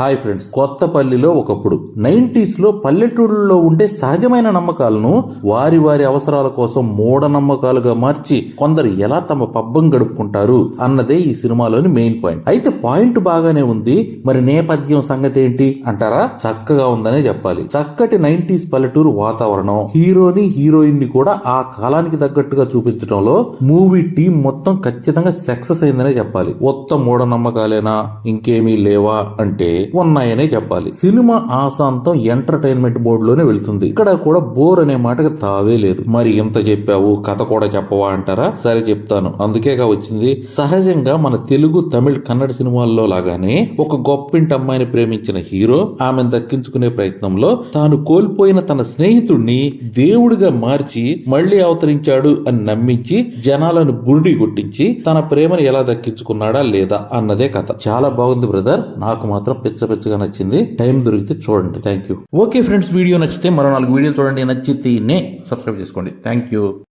Hi friends కొత్తపల్లిలో ఒకప్పుడు నైన్టీస్లో పల్లెటూళ్ళలో ఉండే సహజమైన నమ్మకాలను వారి వారి అవసరాల కోసం మూఢనమ్మకాలుగా మార్చి కొందరు ఎలా తమ పబ్బం గడుపుకుంటారు అన్నదే ఈ సినిమాలోని మెయిన్ పాయింట్ అయితే పాయింట్ బాగానే ఉంది. మరి నేపథ్యం సంగతి ఏంటి అంటారా? చక్కగా ఉందనే చెప్పాలి. చక్కటి నైన్టీస్ పల్లెటూరు వాతావరణం హీరోని హీరోయిన్ని కూడా ఆ కాలానికి తగ్గట్టుగా చూపించడంలో మూవీ టీం మొత్తం ఖచ్చితంగా సక్సెస్ అయిందనే చెప్పాలి. ఉత్త మూఢనమ్మకాలేనా? ఇంకేమీ లేవా? అంటే ఉన్నాయనే చెప్పాలి. సినిమా ఆశాంతం ఎంటర్టైన్మెంట్ మోడ్లోనే వెళ్తుంది. ఇక్కడ కూడా బోర్ అనే మాటకి తావే లేదు. మరి ఇంత చెప్పావు కథ కూడా చెప్పవా అంటారా? సరే చెప్తాను. అందుకేగా వచ్చింది సహజంగా మన తెలుగు తమిళ కన్నడ సినిమాల్లో లాగానే ఒక గొప్పింటి అమ్మాయిని ప్రేమించిన హీరో ఆమెను దక్కించుకునే ప్రయత్నంలో తాను కోల్పోయిన తన స్నేహితుడిని దేవుడిగా మార్చి మళ్ళీ అవతరించాడు అని నమ్మించి జనాలను బురిడి కొట్టించి తన ప్రేమను ఎలా దక్కించుకున్నాడా లేదా అన్నదే కథ. చాలా బాగుంది బ్రదర్. నాకు మాత్రం పిచ్చ పిచ్చగా నచ్చింది. టైం దొరికితే చూడండి. Thank you okay friends video నచ్చితే మరో నాలుగు వీడియోలు చూడండి. నచ్చితేనే సబ్స్క్రైబ్ చేసుకోండి. Thank you